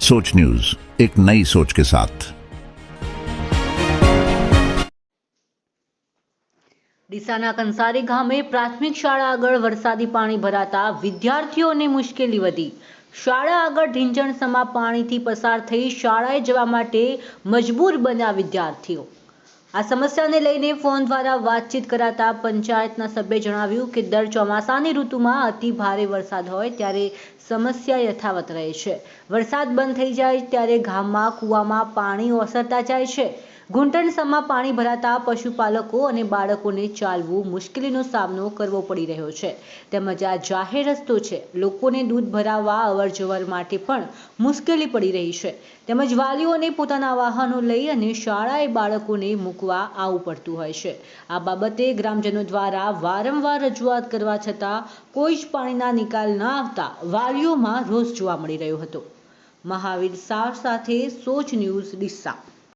सोच न्यूज एक नई सोच के साथ ડીસાના કંસારી ગામે પ્રાથમિક શાળા આગળ વરસાદી પાણી ભરાતા વિદ્યાર્થીઓને મુશ્કેલી વધી શાળા આગળ ઢીંચણસમા પાણીથી પસાર થઈ શાળાએ જવા માટે મજબૂર બન્યા વિદ્યાર્થીઓ આ સમસ્યાને લઈને ફોન દ્વારા વાતચીત કરાતા પંચાયતના સભ્યે જણાવ્યું કે દર ચોમાસાની ઋતુમાં અતિ ભારે વરસાદ હોય ત્યારે સમસ્યા યથાવત રહે છે. વરસાદ બંધ થઈ જાય ત્યારે ગામમાં, કૂવામાં પાણી ઓસરતા જાય છે. ઘૂંટણસમા પાણી ભરાતા પશુપાલકો અને બાળકોને ચાલવું મુશ્કેલીનો સામનો કરવો પડી રહ્યો છે. તેમજ આ જાહેર રસ્તો છે. લોકોને દૂધ ભરાવવા અવરજવર માટે પણ મુશ્કેલી પડી રહી છે. તેમજ વાલીઓને પોતાના વાહનો લઈ અને શાળાએ બાળકોને મૂકવા આવવું પડતું હોય છે. આ બાબતે ગ્રામજનો દ્વારા વારંવાર રજૂઆત કરવા છતાં કોઈ જ પાણીના નિકાલ ન આવતા વાલીઓમાં રોષ જોવા મળી રહ્યો હતો. મહાવીર સાર સાથે સોચ ન્યૂઝ ડીસા.